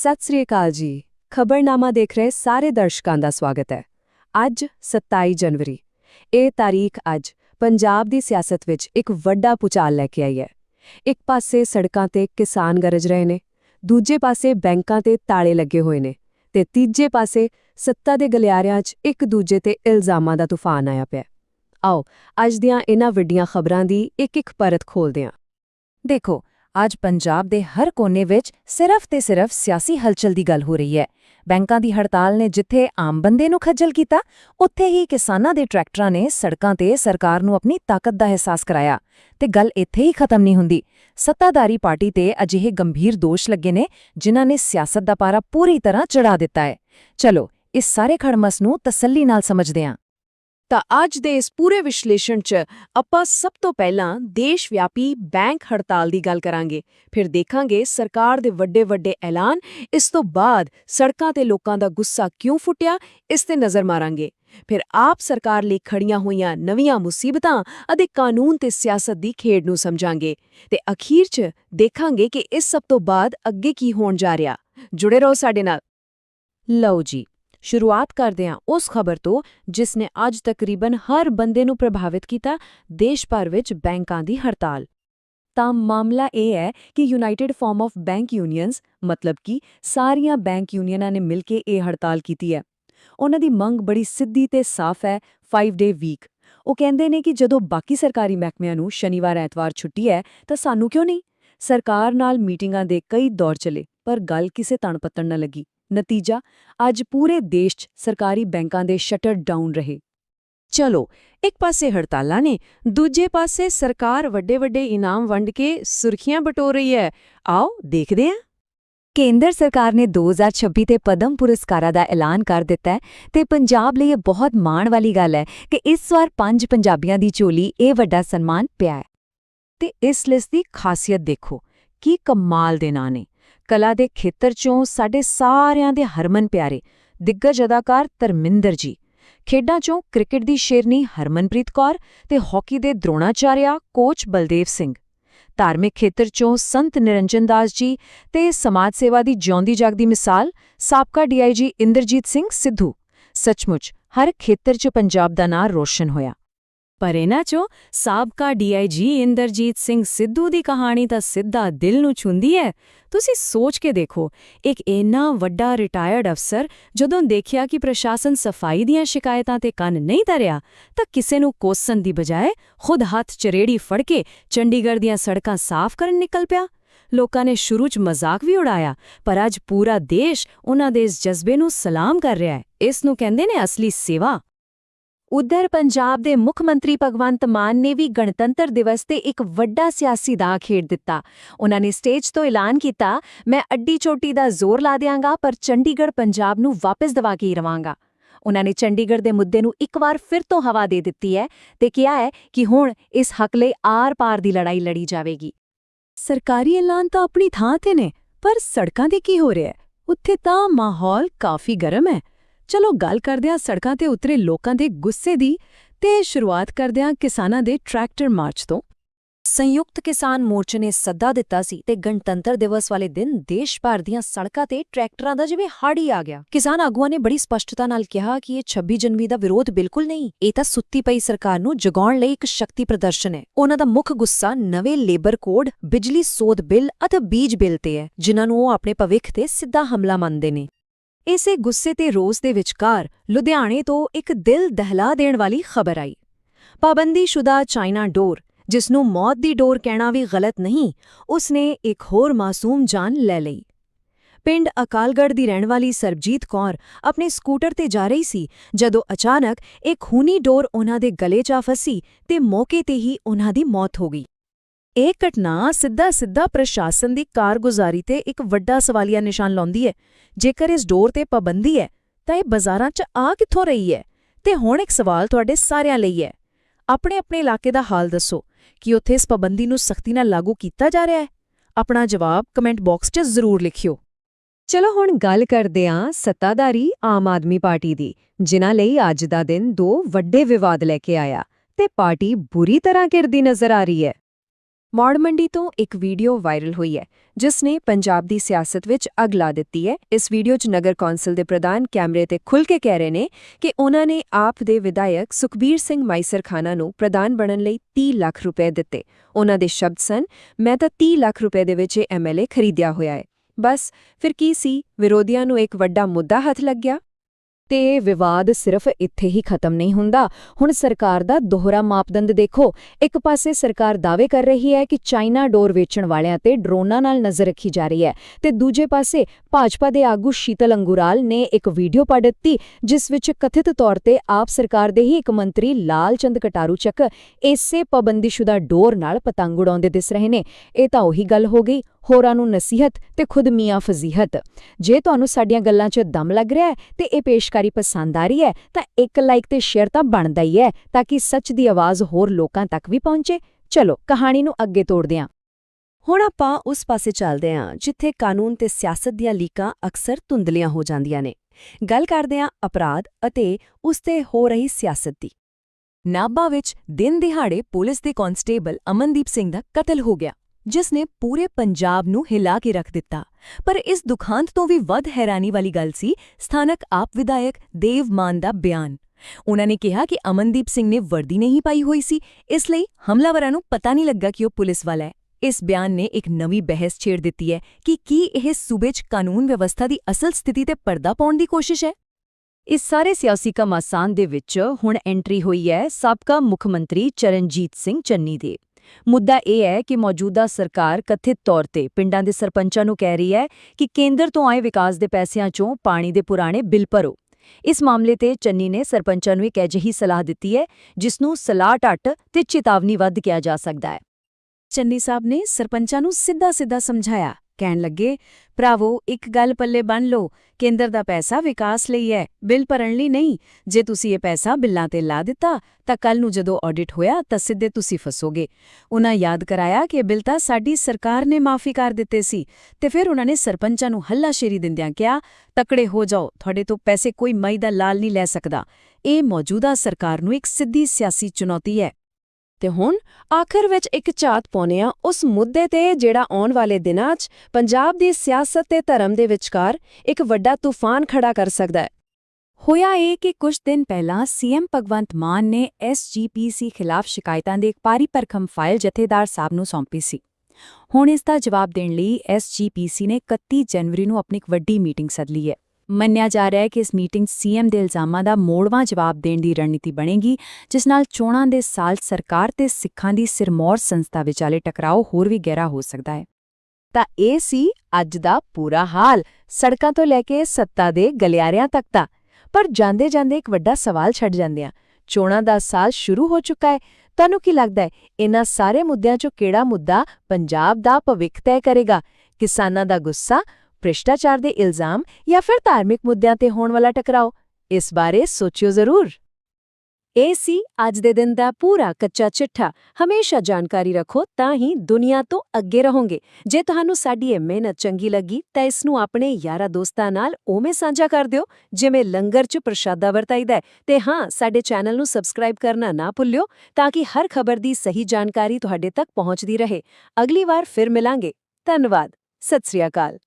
ਸਤਿ ਸ੍ਰੀ ਅਕਾਲ ਜੀ। ਖਬਰਨਾਮਾ ਦੇਖ ਰਹੇ ਸਾਰੇ ਦਰਸ਼ਕਾਂ ਦਾ ਸਵਾਗਤ ਹੈ। ਅੱਜ 27 ਜਨਵਰੀ। ਇਹ ਤਾਰੀਖ ਅੱਜ ਪੰਜਾਬ ਦੀ ਸਿਆਸਤ ਵਿੱਚ ਇੱਕ ਵੱਡਾ ਪੁਚਾਲ ਲੈ ਕੇ ਆਈ ਹੈ। ਇੱਕ ਪਾਸੇ ਸੜਕਾਂ ਤੇ ਕਿਸਾਨ ਗਰਜ ਰਹੇ ਨੇ, ਦੂਜੇ ਪਾਸੇ ਬੈਂਕਾਂ ਤੇ ਤਾਲੇ ਲੱਗੇ ਹੋਏ ਨੇ ਤੇ ਤੀਜੇ ਪਾਸੇ ਸੱਤਾ ਦੇ ਗਲਿਆਰਿਆਂ 'ਚ ਇੱਕ ਦੂਜੇ ਤੇ ਇਲਜ਼ਾਮਾਂ ਦਾ ਤੂਫਾਨ ਆਇਆ ਪਿਆ। ਆਓ, ਅੱਜ ਦੀਆਂ ਇਹਨਾਂ ਵੱਡੀਆਂ ਖਬਰਾਂ ਦੀ ਇੱਕ-ਇੱਕ ਪਰਤ ਖੋਲਦੇ ਹਾਂ। ਦੇਖੋ ਅੱਜ ਪੰਜਾਬ ਦੇ ਹਰ ਕੋਨੇ ਵਿੱਚ ਸਿਰਫ ਤੇ ਸਿਰਫ ਸਿਆਸੀ ਹਲਚਲ ਦੀ ਗੱਲ ਹੋ ਰਹੀ ਹੈ। ਬੈਂਕਾਂ ਦੀ ਹੜਤਾਲ ਨੇ ਜਿੱਥੇ ਆਮ ਬੰਦੇ ਨੂੰ ਖੱਜਲ ਕੀਤਾ, ਉੱਥੇ ਹੀ ਕਿਸਾਨਾਂ ਦੇ ਟਰੈਕਟਰਾਂ ਨੇ ਸੜਕਾਂ ਤੇ ਸਰਕਾਰ ਨੂੰ ਆਪਣੀ ਤਾਕਤ ਦਾ ਅਹਿਸਾਸ ਕਰਾਇਆ ਤੇ ਗੱਲ ਇੱਥੇ ਹੀ ਖਤਮ ਨਹੀਂ ਹੁੰਦੀ। ਸੱਤਾਧਾਰੀ ਪਾਰਟੀ ਤੇ ਅਜਿਹੇ ਗੰਭੀਰ ਦੋਸ਼ ਲੱਗੇ ਨੇ, ਜਿਨ੍ਹਾਂ ਨੇ ਸਿਆਸਤ ਦਾ ਪਾਰਾ ਪੂਰੀ ਤਰ੍ਹਾਂ ਚੜਾ ਦਿੱਤਾ ਹੈ। ਚਲੋ, ਇਸ ਸਾਰੇ ਖੜਮਸ ਨੂੰ ਤਸੱਲੀ ਨਾਲ ਸਮਝਦੇ ਹਾਂ। ਤਾਂ ਅੱਜ ਦੇ ਇਸ ਪੂਰੇ ਵਿਸ਼ਲੇਸ਼ਣ 'ਚ ਆਪਾਂ ਸਭ ਤੋਂ ਪਹਿਲਾਂ ਦੇਸ਼ ਵਿਆਪੀ ਬੈਂਕ ਹੜਤਾਲ ਦੀ ਗੱਲ ਕਰਾਂਗੇ। ਫਿਰ ਦੇਖਾਂਗੇ ਸਰਕਾਰ ਦੇ ਵੱਡੇ ਵੱਡੇ ਐਲਾਨ, ਇਸ ਤੋਂ ਬਾਅਦ ਸੜਕਾਂ ਤੇ ਲੋਕਾਂ ਦਾ ਗੁੱਸਾ ਕਿਉਂ ਫੁੱਟਿਆ, ਇਸ ਤੇ ਨਜ਼ਰ ਮਾਰਾਂਗੇ। ਫਿਰ ਆਪ ਸਰਕਾਰ ਲਈ ਖੜੀਆਂ ਹੋਈਆਂ ਨਵੀਆਂ ਮੁਸੀਬਤਾਂ ਅਤੇ ਕਾਨੂੰਨ ਤੇ ਸਿਆਸਤ ਦੀ ਖੇਡ ਨੂੰ ਸਮਝਾਂਗੇ। ਤੇ ਅਖੀਰ 'ਚ ਦੇਖਾਂਗੇ ਕਿ ਇਸ ਸਭ ਤੋਂ ਬਾਅਦ ਅੱਗੇ ਕੀ ਹੋਣ ਜਾ ਰਿਹਾ। ਜੁੜੇ ਰਹੋ ਸਾਡੇ ਨਾਲ। ਲਓ ਜੀ। ਸ਼ੁਰੂਆਤ ਕਰਦੇ ਹਾਂ ਉਸ ਖਬਰ ਤੋਂ, ਜਿਸ ਨੇ ਅੱਜ ਤਕਰੀਬਨ ਹਰ ਬੰਦੇ ਨੂੰ ਪ੍ਰਭਾਵਿਤ ਕੀਤਾ, ਦੇਸ਼ ਭਰ ਵਿੱਚ ਬੈਂਕਾਂ ਦੀ ਹੜਤਾਲ। ਤਾਂ ਮਾਮਲਾ ਇਹ ਹੈ ਕਿ united forum of bank unions, ਮਤਲਬ ਕਿ ਸਾਰੀਆਂ ਬੈਂਕ ਯੂਨੀਅਨਾਂ ਨੇ ਮਿਲ ਕੇ ਇਹ ਹੜਤਾਲ ਕੀਤੀ ਹੈ। ਉਹਨਾਂ ਦੀ ਮੰਗ ਬੜੀ ਸਿੱਧੀ ਤੇ ਸਾਫ਼ ਹੈ 5 ਡੇ ਵੀਕ ਉਹ ਕਹਿੰਦੇ ਨੇ ਕਿ ਜਦੋਂ ਬਾਕੀ ਸਰਕਾਰੀ ਮਹਿਕਮਿਆਂ ਨੂੰ ਸ਼ਨੀਵਾਰ ਐਤਵਾਰ ਛੁੱਟੀ ਹੈ, ਤਾਂ ਸਾਨੂੰ ਕਿਉਂ ਨਹੀਂ? ਸਰਕਾਰ ਨਾਲ ਮੀਟਿੰਗਾਂ ਦੇ ਕਈ ਦੌਰ ਚਲੇ, ਪਰ ਗੱਲ ਕਿਸੇ ਤਣਪੱਤਣ ਨਾ ਲੱਗੀ। ਨਤੀਜਾ, ਅੱਜ ਪੂਰੇ ਦੇਸ਼ 'ਚ ਸਰਕਾਰੀ ਬੈਂਕਾਂ ਦੇ ਸ਼ਟਰ ਡਾਊਨ ਰਹੇ। ਚਲੋ, ਇੱਕ ਪਾਸੇ ਹੜਤਾਲਾਂ ਨੇ, ਦੂਜੇ ਪਾਸੇ ਸਰਕਾਰ ਵੱਡੇ ਵੱਡੇ ਇਨਾਮ ਵੰਡ ਕੇ ਸੁਰਖੀਆਂ ਬਟੋ ਰਹੀ ਹੈ। ਆਓ, ਦੇਖਦੇ ਹਾਂ। ਕੇਂਦਰ ਸਰਕਾਰ ਨੇ 2026 ਤੇ ਪਦਮ ਪੁਰਸਕਾਰਾਂ ਦਾ ਐਲਾਨ ਕਰ ਦਿੱਤਾ ਹੈ ਤੇ ਪੰਜਾਬ ਲਈ ਇਹ ਬਹੁਤ ਮਾਣ ਵਾਲੀ ਗੱਲ ਹੈ ਕਿ ਇਸ ਵਾਰ ਪੰਜ ਪੰਜਾਬੀਆਂ ਦੀ ਝੋਲੀ ਇਹ ਵੱਡਾ ਸਨਮਾਨ ਪਿਆ ਹੈ। ਤੇ ਇਸ ਲਿਸਟ ਦੀ ਖਾਸੀਅਤ ਦੇਖੋ, ਕੀ ਕਮਾਲ ਦੇ ਨਾਂ ਨੇ। ਕਲਾ ਦੇ ਖੇਤਰ ਚੋਂ ਸਾਡੇ ਸਾਰਿਆਂ ਦੇ ਹਰਮਨ ਪਿਆਰੇ ਦਿੱਗਜ ਅਦਾਕਾਰ ਧਰਮਿੰਦਰ ਜੀ। ਖੇਡਾਂ ਚੋਂ ਕ੍ਰਿਕਟ ਦੀ ਸ਼ੇਰਨੀ ਹਰਮਨਪ੍ਰੀਤ ਕੌਰ ਤੇ ਹਾਕੀ ਦੇ ਦ੍ਰੋਣਾਚਾਰਿਆ ਕੋਚ ਬਲਦੇਵ ਸਿੰਘ। ਧਾਰਮਿਕ ਖੇਤਰ ਚੋਂ ਸੰਤ ਨਿਰੰਜਨ ਦਾਸ ਜੀ ਤੇ ਸਮਾਜ ਸੇਵਾ ਦੀ ਜਿਉਂਦੀ ਜਾਗਦੀ ਮਿਸਾਲ ਸਾਬਕਾ ਡੀਆਈਜੀ ਇੰਦਰਜੀਤ ਸਿੰਘ ਸਿੱਧੂ। ਸੱਚਮੁੱਚ ਹਰ ਖੇਤਰ 'ਚ ਪੰਜਾਬ ਦਾ ਨਾਂ ਰੋਸ਼ਨ ਹੋਇਆ। ਪਰ ਇਹਨਾਂ 'ਚੋਂ ਸਾਬਕਾ ਡੀਆਈਜੀ ਇੰਦਰਜੀਤ ਸਿੰਘ ਸਿੱਧੂ ਦੀ ਕਹਾਣੀ ਤਾਂ ਸਿੱਧਾ ਦਿਲ ਨੂੰ ਛੁੰਦੀ ਹੈ। ਤੁਸੀਂ ਸੋਚ ਕੇ ਦੇਖੋ, ਇੱਕ ਇੰਨਾ ਵੱਡਾ ਰਿਟਾਇਰਡ ਅਫਸਰ ਜਦੋਂ ਦੇਖਿਆ ਕਿ ਪ੍ਰਸ਼ਾਸਨ ਸਫ਼ਾਈ ਦੀਆਂ ਸ਼ਿਕਾਇਤਾਂ ਤੇ ਕੰਨ ਨਹੀਂ ਧਰਿਆ, ਤਾਂ ਕਿਸੇ ਨੂੰ ਕੋਸਣ ਦੀ ਬਜਾਏ ਖੁਦ ਹੱਥ ਚਰੇੜੀ ਫੜ ਕੇ ਚੰਡੀਗੜ੍ਹ ਦੀਆਂ ਸੜਕਾਂ ਸਾਫ਼ ਕਰਨ ਨਿਕਲ ਪਿਆ। ਲੋਕਾਂ ਨੇ ਸ਼ੁਰੂ 'ਚ ਮਜ਼ਾਕ ਵੀ ਉਡਾਇਆ, ਪਰ ਅੱਜ ਪੂਰਾ ਦੇਸ਼ ਉਹਨਾਂ ਦੇ ਇਸ ਜਜ਼ਬੇ ਨੂੰ ਸਲਾਮ ਕਰ ਰਿਹਾ ਹੈ। ਇਸ ਨੂੰ ਕਹਿੰਦੇ ਨੇ ਅਸਲੀ ਸੇਵਾ। ਉਧਰ ਪੰਜਾਬ ਦੇ ਮੁੱਖ ਮੰਤਰੀ ਭਗਵੰਤ ਮਾਨ ਨੇ ਵੀ ਗਣਤੰਤਰ ਦਿਵਸ ਤੇ ਇੱਕ ਵੱਡਾ ਸਿਆਸੀ ਦਾ ਖੇਡ ਦਿੱਤਾ। ਉਹਨਾਂ ਨੇ ਸਟੇਜ ਤੋਂ ਐਲਾਨ ਕੀਤਾ, ਮੈਂ ਅੱਡੀ ਚੋਟੀ ਦਾ ਜ਼ੋਰ ਲਾ ਦਿਆਂਗਾ, ਪਰ ਚੰਡੀਗੜ੍ਹ ਪੰਜਾਬ ਨੂੰ ਵਾਪਸ ਦਵਾ ਕੇ ਰਵਾਂਗਾ। ਉਹਨਾਂ ਨੇ ਚੰਡੀਗੜ੍ਹ ਦੇ ਮੁੱਦੇ ਨੂੰ ਇੱਕ ਵਾਰ ਫਿਰ ਤੋਂ ਹਵਾ ਦੇ ਦਿੱਤੀ ਹੈ ਤੇ ਕਿਹਾ ਹੈ ਕਿ ਹੁਣ ਇਸ ਹੱਕ ਲਈ ਆਰ-ਪਾਰ ਦੀ ਲੜਾਈ ਲੜੀ ਜਾਵੇਗੀ। ਸਰਕਾਰੀ ਐਲਾਨ ਤਾਂ ਆਪਣੀ ਥਾਂ ਤੇ ਨੇ, ਪਰ ਸੜਕਾਂ ਤੇ ਕੀ ਹੋ ਰਿਹਾ ਹੈ? ਉੱਥੇ ਤਾਂ ਮਾਹੌਲ ਕਾਫੀ ਗਰਮ ਹੈ। ਚਲੋ ਗੱਲ ਕਰਦੇ ਹਾਂ ਸੜਕਾਂ ਤੇ ਉਤਰੇ ਲੋਕਾਂ ਦੇ ਗੁੱਸੇ ਦੀ ਤੇ ਸ਼ੁਰੂਆਤ ਕਰਦੇ ਹਾਂ ਕਿਸਾਨਾਂ ਦੇ ਟਰੈਕਟਰ ਮਾਰਚ ਤੋਂ। ਸੰਯੁਕਤ ਕਿਸਾਨ ਮੋਰਚੇ ਨੇ ਸੱਦਾ ਦਿੱਤਾ ਸੀ ਤੇ ਗਣਤੰਤਰ ਦਿਵਸ ਵਾਲੇ ਦਿਨ ਦੇਸ਼ ਭਰ ਦੀਆਂ ਸੜਕਾਂ ਤੇ ਟਰੈਕਟਰਾਂ ਦਾ ਜਿਵੇਂ ਹੜ੍ਹ ਹੀ ਆ ਗਿਆ। ਕਿਸਾਨ ਆਗੂਆਂ ਨੇ ਬੜੀ ਸਪਸ਼ਟਤਾ ਨਾਲ ਕਿਹਾ ਕਿ ਇਹ 26 ਜਨਵਰੀ ਦਾ ਵਿਰੋਧ ਬਿਲਕੁਲ ਨਹੀਂ, ਇਹ ਤਾਂ ਸੁੱਤੀ ਪਈ ਸਰਕਾਰ ਨੂੰ ਜਗਾਉਣ ਲਈ ਇੱਕ ਸ਼ਕਤੀ ਪ੍ਰਦਰਸ਼ਨ ਹੈ। ਉਹਨਾਂ ਦਾ ਮੁੱਖ ਗੁੱਸਾ ਨਵੇਂ ਲੇਬਰ ਕੋਡ, ਬਿਜਲੀ ਸੋਧ ਬਿੱਲ ਅਤੇ ਬੀਜ ਬਿੱਲ ਤੇ ਹੈ, ਜਿਨ੍ਹਾਂ ਨੂੰ ਉਹ ਆਪਣੇ ਭਵਿੱਖ ਤੇ ਸਿੱਧਾ ਹਮਲਾ ਮੰਨਦੇ ਨੇ। ਇਸੇ ਗੁੱਸੇ ਤੇ ਰੋਸ ਦੇ ਵਿਚਕਾਰ ਲੁਧਿਆਣੇ ਤੋਂ ਇੱਕ ਦਿਲ ਦਹਿਲਾ ਦੇਣ ਵਾਲੀ ਖਬਰ ਆਈ। ਪਾਬੰਦੀਸ਼ੁਦਾ ਚਾਈਨਾ ਡੋਰ ਜਿਸ ਨੂੰ ਮੌਤ ਦੀ ਡੋਰ ਕਹਿਣਾ ਵੀ ਗਲਤ ਨਹੀਂ, ਉਸਨੇ ਇੱਕ ਹੋਰ ਮਾਸੂਮ ਜਾਨ ਲੈ ਲਈ। ਪਿੰਡ ਅਕਾਲਗੜ੍ਹ ਦੀ ਰਹਿਣ ਵਾਲੀ ਸਰਬਜੀਤ ਕੌਰ ਆਪਣੇ ਸਕੂਟਰ ਤੇ ਜਾ ਰਹੀ ਸੀ, ਜਦੋਂ ਅਚਾਨਕ ਇੱਕ ਖੂਨੀ ਡੋਰ ਉਹਨਾਂ ਦੇ ਗਲੇ 'ਚ ਆ ਫਸੀ ਤੇ ਮੌਕੇ ਤੇ ਹੀ ਉਹਨਾਂ ਦੀ ਮੌਤ ਹੋ ਗਈ। ਇਹ ਘਟਨਾ ਸਿੱਧਾ ਸਿੱਧਾ ਪ੍ਰਸ਼ਾਸਨ ਦੀ ਕਾਰਗੁਜ਼ਾਰੀ ਤੇ ਇੱਕ ਵੱਡਾ ਸਵਾਲੀਆ ਨਿਸ਼ਾਨ ਲਾਉਂਦੀ ਹੈ। ਜੇਕਰ ਇਸ ਡੋਰ ਤੇ ਪਾਬੰਦੀ ਹੈ, ਤਾਂ ਇਹ ਬਾਜ਼ਾਰਾਂ 'ਚ ਆ ਕਿੱਥੋਂ ਰਹੀ ਹੈ? ਤੇ ਹੁਣ ਇੱਕ ਸਵਾਲ ਤੁਹਾਡੇ ਸਾਰਿਆਂ ਲਈ ਹੈ। ਆਪਣੇ ਆਪਣੇ ਇਲਾਕੇ ਦਾ ਹਾਲ ਦੱਸੋ, ਕਿ ਉੱਥੇ ਇਸ ਪਾਬੰਦੀ ਨੂੰ ਸਖਤੀ ਨਾਲ ਲਾਗੂ ਕੀਤਾ ਜਾ ਰਿਹਾ ਹੈ? ਆਪਣਾ ਜਵਾਬ ਕਮੈਂਟ ਬਾਕਸ 'ਚ ਜ਼ਰੂਰ ਲਿਖਿਓ। ਚਲੋ ਹੁਣ ਗੱਲ ਕਰਦੇ ਹਾਂ ਸੱਤਾਧਾਰੀ ਆਮ ਆਦਮੀ ਪਾਰਟੀ ਦੀ, ਜਿਨ੍ਹਾਂ ਲਈ ਅੱਜ ਦਾ ਦਿਨ ਦੋ ਵੱਡੇ ਵਿਵਾਦ ਲੈ ਕੇ ਆਇਆ ਤੇ ਪਾਰਟੀ ਬੁਰੀ ਤਰ੍ਹਾਂ ਗਿਰਦੀ ਨਜ਼ਰ ਆ ਰਹੀ ਹੈ। ਮੌੜ ਮੰਡੀ ਤੋਂ ਇੱਕ ਵੀਡੀਓ ਵਾਇਰਲ ਹੋਈ ਹੈ ਜਿਸ ਨੇ ਪੰਜਾਬ ਦੀ ਸਿਆਸਤ ਵਿੱਚ ਅੱਗ ਲਾ ਦਿੱਤੀ ਹੈ। ਇਸ ਵੀਡੀਓ 'ਚ ਨਗਰ ਕੌਂਸਲ ਦੇ ਪ੍ਰਧਾਨ ਕੈਮਰੇ ਤੇ ਖੁੱਲ੍ਹ ਕੇ ਕਹਿ ਰਹੇ ਨੇ ਕਿ ਉਹਨਾਂ ਨੇ ਆਪ ਦੇ ਵਿਧਾਇਕ ਸੁਖਬੀਰ ਸਿੰਘ ਮਾਈਸਰ ਖਾਨਾ ਨੂੰ ਪ੍ਰਧਾਨ ਬਣਨ ਲਈ 30 ਲੱਖ ਰੁਪਏ ਦਿੱਤੇ। ਉਹਨਾਂ ਦੇ ਸ਼ਬਦ ਸਨ, ਮੈਂ ਤਾਂ 30 ਲੱਖ ਰੁਪਏ ਦੇ ਵਿੱਚ ਇਹ ਐਮਐਲਏ ਖਰੀਦਿਆ ਹੋਇਆ ਹੈ। ਬਸ, ਫਿਰ ਕੀ ਸੀ? ਵਿਰੋਧੀਆਂ ਨੂੰ ਇੱਕ ਵੱਡਾ ਮੁੱਦਾ ਹੱਥ ਲੱਗ ਗਿਆ? ਤੇ ਵਿਵਾਦ ਸਿਰਫ ਇੱਥੇ ਹੀ ਖਤਮ ਨਹੀਂ ਹੁੰਦਾ। ਹੁਣ ਸਰਕਾਰ ਦਾ ਦੋਹਰਾ ਮਾਪਦੰਡ ਦੇਖੋ। ਇੱਕ ਪਾਸੇ ਸਰਕਾਰ ਦਾਅਵੇ ਕਰ ਰਹੀ ਹੈ ਕਿ ਚਾਈਨਾ ਡੋਰ ਵੇਚਣ ਵਾਲਿਆਂ ਤੇ ਡਰੋਨਾਂ ਨਾਲ ਨਜ਼ਰ ਰੱਖੀ ਜਾ ਰਹੀ ਹੈ ਤੇ ਦੂਜੇ ਪਾਸੇ ਭਾਜਪਾ ਦੇ ਆਗੂ ਸ਼ੀਤਲ ਅੰਗੁਰਾਲ ਨੇ ਇੱਕ ਵੀਡੀਓ ਪਾ ਦਿੱਤੀ, ਜਿਸ ਵਿੱਚ ਕਥਿਤ ਤੌਰ ਤੇ ਆਪ ਸਰਕਾਰ ਦੇ ਹੀ ਇੱਕ ਮੰਤਰੀ ਲਾਲ ਚੰਦ ਕਟਾਰੂ ਚੱਕ ਇਸੇ ਪਾਬੰਦੀਸ਼ੁਦਾ ਡੋਰ ਨਾਲ ਪਤੰਗ ਉਡਾਉਂਦੇ ਦਿਸ ਰਹੇ ਨੇ। ਇਹ ਤਾਂ ਉਹੀ ਗੱਲ ਹੋ ਗਈ। ਹੋਰਾਂ ਨੂੰ ਨਸੀਹਤ ਤੇ ਖੁਦ ਮੀਆਂ ਫਜ਼ੀਹਤ। ਜੇ ਤੁਹਾਨੂੰ ਸਾਡੀਆਂ ਗੱਲਾਂ 'ਚ ਦਮ ਲੱਗ ਰਿਹਾ ਹੈ ਤੇ ਇਹ ਪੇਸ਼ਕਾਰੀ ਪਸੰਦ ਆ ਰਹੀ ਹੈ, ਤਾਂ ਇੱਕ ਲਾਈਕ ਤੇ ਸ਼ੇਅਰ ਤਾਂ ਬਣਦਾ ਹੀ ਹੈ, ਤਾਂ ਕਿ ਸੱਚ ਦੀ ਆਵਾਜ਼ ਹੋਰ ਲੋਕਾਂ ਤੱਕ ਵੀ ਪਹੁੰਚੇ। ਚਲੋ, ਕਹਾਣੀ ਨੂੰ ਅੱਗੇ ਤੋੜਦੇ ਹਾਂ। ਹੁਣ ਆਪਾਂ ਉਸ ਪਾਸੇ ਚੱਲਦੇ ਹਾਂ, ਜਿੱਥੇ ਕਾਨੂੰਨ ਤੇ ਸਿਆਸਤ ਦੀਆਂ ਲੀਕਾਂ ਅਕਸਰ ਧੁੰਦਲੀਆਂ ਹੋ ਜਾਂਦੀਆਂ ਨੇ। ਗੱਲ ਕਰਦੇ ਹਾਂ ਅਪਰਾਧ ਅਤੇ ਉਸ ਤੇ ਹੋ ਰਹੀ ਸਿਆਸਤ ਦੀ। ਨਾਭਾ ਵਿੱਚ ਦਿਨ ਦਿਹਾੜੇ ਪੁਲਿਸ ਦੇ ਕਾਂਸਟੇਬਲ ਅਮਨਦੀਪ ਸਿੰਘ ਦਾ ਕਤਲ ਹੋ ਗਿਆ। ਜਿਸ ਨੇ ਪੂਰੇ ਪੰਜਾਬ ਨੂੰ ਹਿਲਾ ਕੇ ਰੱਖ ਦਿੱਤਾ। ਪਰ ਇਸ ਦੁਖਾਂਤ ਤੋਂ ਵੀ ਵੱਧ ਹੈਰਾਨੀ ਵਾਲੀ ਗੱਲ ਸੀ ਸਥਾਨਕ ਆਪ ਵਿਧਾਇਕ ਦੇਵ ਮਾਨ ਦਾ ਬਿਆਨ। ਉਹਨਾਂ ਨੇ ਕਿਹਾ ਕਿ ਅਮਨਦੀਪ ਸਿੰਘ ਨੇ ਵਰਦੀ ਨਹੀਂ ਪਾਈ ਹੋਈ ਸੀ, ਇਸ ਲਈ ਹਮਲਾਵਰਾਂ ਨੂੰ ਪਤਾ ਨਹੀਂ ਲੱਗਾ ਕਿ ਉਹ ਪੁਲਿਸ ਵਾਲਾ ਹੈ। ਇਸ ਬਿਆਨ ਨੇ ਇੱਕ ਨਵੀਂ ਬਹਿਸ ਛੇੜ ਦਿੱਤੀ ਹੈ ਕਿ ਕੀ ਇਹ ਸੂਬੇ 'ਚ ਕਾਨੂੰਨ ਵਿਵਸਥਾ ਦੀ ਅਸਲ ਸਥਿਤੀ ਤੇ ਪਰਦਾ ਪਾਉਣ ਦੀ ਕੋਸ਼ਿਸ਼ ਹੈ। ਇਸ ਸਾਰੇ ਸਿਆਸੀ ਘਮਾਸਾਨ ਦੇ ਵਿੱਚ ਹੁਣ ਐਂਟਰੀ ਹੋਈ ਹੈ ਸਾਬਕਾ ਮੁੱਖ ਮੰਤਰੀ ਚਰਨਜੀਤ ਸਿੰਘ ਚੰਨੀ ਦੇ। ਮੁੱਦਾ ਇਹ ਹੈ ਕਿ ਮੌਜੂਦਾ ਸਰਕਾਰ ਕਥਿਤ ਤੌਰ ਤੇ ਪਿੰਡਾਂ ਦੇ ਸਰਪੰਚਾਂ ਨੂੰ ਕਹਿ ਰਹੀ ਹੈ ਕਿ ਕੇਂਦਰ ਤੋਂ ਆਏ ਵਿਕਾਸ ਦੇ ਪੈਸਿਆਂ 'ਚੋਂ ਪਾਣੀ ਦੇ ਪੁਰਾਣੇ ਬਿੱਲ ਭਰੋ। ਇਸ ਮਾਮਲੇ ਤੇ ਚੰਨੀ ਨੇ ਸਰਪੰਚਾਂ ਨੂੰ ਇੱਕ ਅਜਿਹੀ ਸਲਾਹ ਦਿੱਤੀ ਹੈ, ਜਿਸ ਨੂੰ ਸਲਾਹ ਟੱਟ ਤੇ ਚੇਤਾਵਨੀ ਵੱਧ ਕਿਹਾ ਜਾ ਸਕਦਾ ਹੈ। ਚੰਨੀ ਸਾਹਿਬ ਨੇ ਸਰਪੰਚਾਂ ਨੂੰ ਸਿੱਧਾ-ਸਿੱਧਾ ਸਮਝਾਇਆ। ਕਹਿਣ ਲੱਗੇ, ਭਰਾਵੋ, ਇੱਕ ਗੱਲ ਪੱਲੇ ਬੰਨ ਲਓ, ਕੇਂਦਰ ਦਾ ਪੈਸਾ ਵਿਕਾਸ ਲਈ ਹੈ, ਬਿੱਲ ਭਰਨ ਲਈ ਨਹੀਂ। ਜੇ ਤੁਸੀਂ ਇਹ ਪੈਸਾ ਬਿੱਲਾਂ ਤੇ ਲਾ ਦਿੱਤਾ, ਤਾਂ ਕੱਲ ਨੂੰ ਜਦੋਂ ਆਡਿਟ ਹੋਇਆ, ਤਾਂ ਸਿੱਧੇ ਤੁਸੀਂ ਫਸੋਗੇ। ਉਹਨਾਂ ਯਾਦ ਕਰਾਇਆ ਕਿ ਇਹ ਬਿੱਲ ਤਾਂ ਸਾਡੀ ਸਰਕਾਰ ਨੇ ਮਾਫੀ ਕਰ ਦਿੱਤੇ ਸੀ ਤੇ ਫਿਰ ਉਹਨਾਂ ਨੇ ਸਰਪੰਚਾਂ ਨੂੰ ਹੱਲਾਸ਼ੇਰੀ ਦਿੰਦਿਆਂ ਕਿਹਾ, ਤਕੜੇ ਹੋ ਜਾਓ, ਤੁਹਾਡੇ ਤੋਂ ਪੈਸੇ ਕੋਈ ਮਈ ਦਾ ਲਾਲ ਨਹੀਂ ਲੈ ਸਕਦਾ। ਇਹ ਮੌਜੂਦਾ ਸਰਕਾਰ ਨੂੰ ਇੱਕ ਸਿੱਧੀ ਸਿਆਸੀ ਚੁਣੌਤੀ ਹੈ। ਤੇ ਹੁਣ ਆਖਰ ਵਿੱਚ ਇੱਕ ਝਾਤ ਪਾਉਂਦੇ ਹਾਂ। ਉਸ ਮੁੱਦੇ ਤੇ ਜਿਹੜਾ ਆਉਣ ਵਾਲੇ ਦਿਨਾਂ 'ਚ ਪੰਜਾਬ ਦੀ ਸਿਆਸਤ ਤੇ ਧਰਮ ਦੇ ਵਿਚਕਾਰ ਇੱਕ ਵੱਡਾ ਤੂਫਾਨ ਖੜਾ ਕਰ ਸਕਦਾ ਹੈ। ਹੋਇਆ ਇਹ ਕਿ ਕੁਝ ਦਿਨ ਪਹਿਲਾਂ ਸੀਐਮ ਭਗਵੰਤ ਮਾਨ ਨੇ ਐਸਜੀਪੀਸੀ ਖਿਲਾਫ ਸ਼ਿਕਾਇਤਾਂ ਦੀ ਇੱਕ ਪਾਰੀ ਭਰਖਮ ਫਾਈਲ ਜਥੇਦਾਰ ਸਾਹਿਬ ਨੂੰ ਸੌਂਪੀ ਸੀ। ਹੁਣ ਇਸ ਦਾ ਜਵਾਬ ਦੇਣ ਲਈ ਐਸਜੀਪੀਸੀ ਨੇ 31 ਜਨਵਰੀ ਨੂੰ ਆਪਣੀ ਇੱਕ ਵੱਡੀ ਮੀਟਿੰਗ ਸੱਦ ਲਈ ਹੈ। ਮੰਨਿਆ ਜਾ ਰਿਹਾ ਹੈ ਕਿ ਇਸ ਮੀਟਿੰਗ ਸੀਐਮ ਦੇ ਇਲਜ਼ਾਮਾਂ ਦਾ ਮੋੜਵਾਂ ਜਵਾਬ ਦੇਣ ਦੀ ਰਣਨੀਤੀ ਬਣੇਗੀ, ਜਿਸ ਨਾਲ ਚੋਣਾਂ ਦੇ ਸਾਲ ਸਰਕਾਰ ਤੇ ਸਿੱਖਾਂ ਦੀ ਸਿਰਮੌਰ ਸੰਸਥਾ ਵਿਚਾਲੇ ਟਕਰਾਓ ਹੋਰ ਵੀ ਗਹਿਰਾ ਹੋ ਸਕਦਾ ਹੈ। ਤਾਂ ਇਹ ਸੀ ਅੱਜ ਦਾ ਪੂਰਾ ਹਾਲ। ਸੜਕਾਂ ਤੋਂ ਲੈ ਕੇ ਸੱਤਾ ਦੇ ਗਲਿਆਰਿਆਂ ਤੱਕ ਦਾ ਪਰ ਜਾਂਦੇ ਜਾਂਦੇ ਇੱਕ ਵੱਡਾ ਸਵਾਲ ਛੱਡ ਜਾਂਦੇ ਆ ਚੋਣਾਂ ਦਾ ਸਾਲ ਸ਼ੁਰੂ ਹੋ ਚੁੱਕਾ ਹੈ। ਤੁਹਾਨੂੰ ਕੀ ਲੱਗਦਾ ਹੈ, ਇਹਨਾਂ ਸਾਰੇ ਮੁੱਦਿਆਂ 'ਚੋਂ ਕਿਹੜਾ ਮੁੱਦਾ ਪੰਜਾਬ ਦਾ ਭਵਿੱਖ ਤੈਅ ਕਰੇਗਾ? ਕਿਸਾਨਾਂ ਦਾ ਗੁੱਸਾ ਭ੍ਰਿਸ਼ਟਾਚਾਰ ਦੇ ਇਲਜ਼ਾਮ ਜਾਂ ਫਿਰ ਧਾਰਮਿਕ ਮੁੱਦਿਆਂ ਤੇ ਹੋਣ ਵਾਲਾ ਟਕਰਾਓ ਇਸ ਬਾਰੇ ਸੋਚਿਓ ਜ਼ਰੂਰ ਇਹ ਸੀ ਅੱਜ ਦੇ ਦਿਨ ਦਾ ਪੂਰਾ ਕੱਚਾ ਚਿੱਠਾ ਹਮੇਸ਼ਾ ਜਾਣਕਾਰੀ ਰੱਖੋ ਤਾਂ ਹੀ ਦੁਨੀਆ ਤੋਂ ਅੱਗੇ ਰਹੋਗੇ ਜੇ ਤੁਹਾਨੂੰ ਸਾਡੀ ਇਹ ਮਿਹਨਤ ਚੰਗੀ ਲੱਗੀ ਤਾਂ ਇਸ ਨੂੰ ਆਪਣੇ ਯਾਰਾਂ ਦੋਸਤਾਂ ਨਾਲ ਉਵੇਂ ਸਾਂਝਾ ਕਰ ਦਿਓ ਜਿਵੇਂ ਲੰਗਰ 'ਚ ਪ੍ਰਸ਼ਾਦਾ ਵਰਤਾਈਦਾ ਹੈ ਤੇ ਹਾਂ ਸਾਡੇ ਚੈਨਲ ਨੂੰ ਸਬਸਕ੍ਰਾਈਬ ਕਰਨਾ ਨਾ ਭੁੱਲਿਓ ਤਾਂ ਕਿ ਹਰ ਖਬਰ ਦੀ ਸਹੀ ਜਾਣਕਾਰੀ ਤੁਹਾਡੇ ਤੱਕ ਪਹੁੰਚਦੀ ਰਹੇ ਅਗਲੀ ਵਾਰ ਫਿਰ ਮਿਲਾਂਗੇ ਧੰਨਵਾਦ ਸਤਿ ਸ੍ਰੀ ਅਕਾਲ